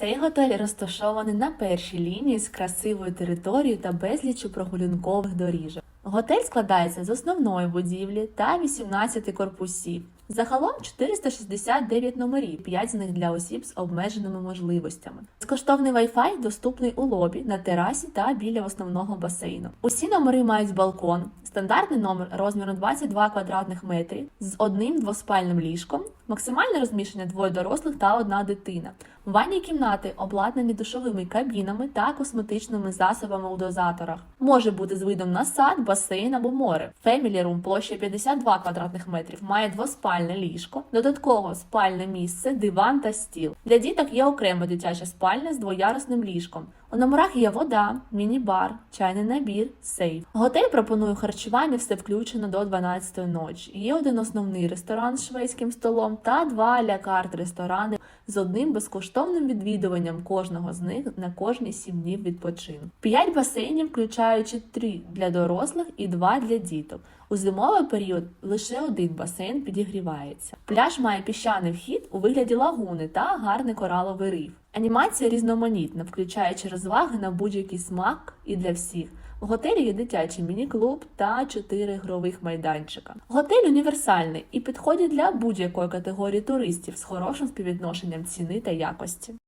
Цей готель розташований на першій лінії з красивою територією та безліччю прогулянкових доріжок. Готель складається з основної будівлі та 18 корпусів. Загалом 469 номерів, 5 з них для осіб з обмеженими можливостями. Безкоштовний Wi-Fi доступний у лобі, на терасі та біля основного басейну. Усі номери мають балкон. Стандартний номер розміром 22 квадратних метрів з одним двоспальним ліжком, максимальне розміщення двоє дорослих та одна дитина. Ванні кімнати обладнані душовими кабінами та косметичними засобами у дозаторах. Може бути з видом на сад, басейн або море. Family Room площею 52 квадратних метрів має двоспальне ліжко, додатково спальне місце, диван та стіл. Для діток є окрема дитяча спальня з двоярусним ліжком. У номерах є вода, міні-бар, чайний набір, сейф. Готель пропонує харчування, все включено до 12 ночі. Є один основний ресторан з шведським столом та два ля-карт ресторани з одним безкоштовним відвідуванням кожного з них на кожні 7 днів відпочинку. П'ять басейнів, включаючи три для дорослих і два для діток. У зимовий період лише один басейн підігрівається. Пляж має піщаний вхід у вигляді лагуни та гарний кораловий риф. Анімація різноманітна, включаючи розваги на будь-який смак і для всіх. У готелі є дитячий міні-клуб та чотири ігрових майданчика. Готель універсальний і підходить для будь-якої категорії туристів з хорошим співвідношенням ціни та якості.